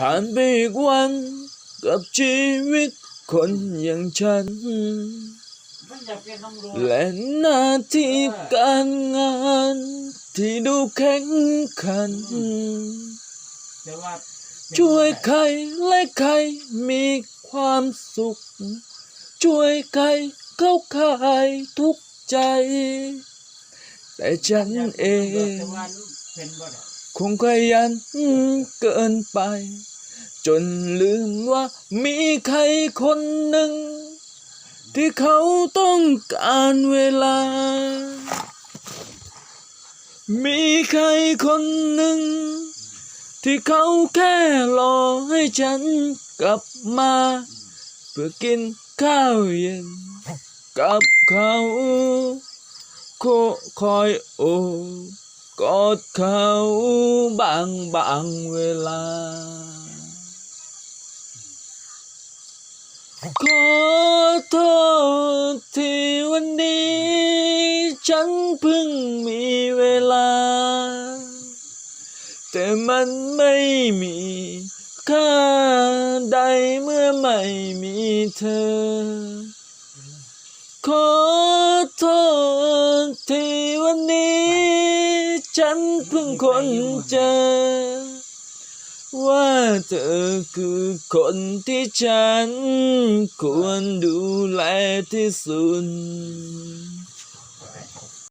ผ่านไปอีกวันกับชีวิตคนอย่างฉันมันอยากเป็นตำรวจและหน้าที่การงานที่ดูแข็งขันแต่ว่าช่วยใครและใครมีความสุข ช่วยใครเข้าขายทุกข์ใจ แต่ฉันเอง แต่ว่าเคงขยันเกินไป จนลืมว่ามีใครคนหนึ่ง ที่เขาต้องการเวลา มีใครคนหนึ่ง ที่เขาแค่รอให้ฉันกลับมา เพื่อกินข้าวเย็น กับเขาคคอยโอ กอดเขาบางบางเวลา ขอโทษที่วันนี้ ฉันเพิ่งมีเวลา แต่มันไม่มีค่าใดเมื่อไม่มีเธอ ขอโทษที่วันนี้ ฉันเพิ่งค้นเจอ ว่าเธอคือคนที่ฉัน ควรดูแลที่สุด